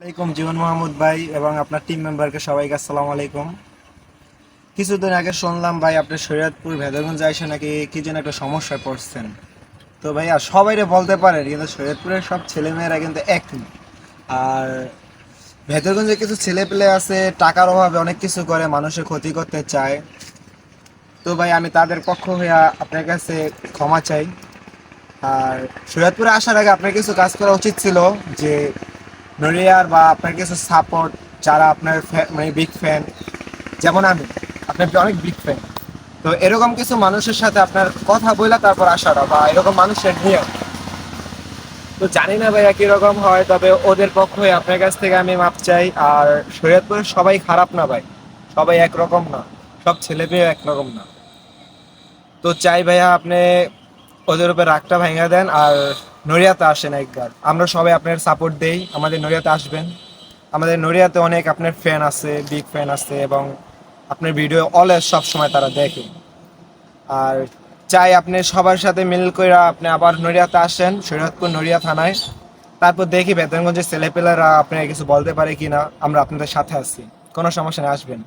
আলাইকুম জীবন মাহমুদ ভাই এবং আপনার টিম মেম্বারকে সবাইকে আসসালামু আলাইকুম। কিছুদিন আগে শুনলাম ভাই আপনি শরীয়তপুর ভেদরগঞ্জ এসে নাকি কি যেন একটা সমস্যায় পড়ছেন। তো ভাইয়া, সবাইরে বলতে পারেন, কিন্তু শরীয়তপুরের সব ছেলেমেয়েরা কিন্তু এক না। আর ভেদরগঞ্জে কিছু ছেলে পেলে আছে, টাকার অভাবে অনেক কিছু করে, মানুষের ক্ষতি করতে চায়। তো ভাই, আমি তাদের পক্ষ হইয়া আপনার কাছে ক্ষমা চাই। আর শরীয়তপুরে আসার আগে আপনার কিছু কাজ করা উচিত ছিল যে নড়িয়ার বা আপনার কিছু সাপোর্ট যারা আপনার মানে বিগ ফ্যান যেমন আমি আপনার অনেক বিগ ফ্যান তো এরকম কিছু মানুষের সাথে আপনার কথা বলে তারপর আসাটা বা এরকম মানুষের নিয়ে। তো জানি না ভাইয়া কীরকম হয়, তবে ওদের পক্ষে আপনার কাছ থেকে আমি মাপ চাই, আর শরীয়তপুরের সবাই খারাপ না ভাই। সবাই একরকম না, সব ছেলে মেয়ে একরকম না। তো চাই ভাইয়া আপনি ওদের উপর রাগটা ভেঙে দেন আর নড়িয়াতে আসেন একবার। আমরা সবাই আপনার সাপোর্ট দেই। আমাদের নড়িয়াতে আসবেন। আমাদের নড়িয়াতে অনেক আপনার ফ্যান আছে বিগ ফ্যান আছে এবং আপনার ভিডিও অলওয়েজ সব সময় তারা দেখে। আর চাই আপনি সবার সাথে মিল করে আপনি আবার নড়িয়াতে আসেন শরীয়তপুর নড়িয়া থানায়। তারপর দেখি বেতনগঞ্জের ছেলেপেলেরা আপনার কিছু বলতে পারে কিনা। আমরা আপনাদের সাথে আছি। কোনো সমস্যা নেই, আসবেন।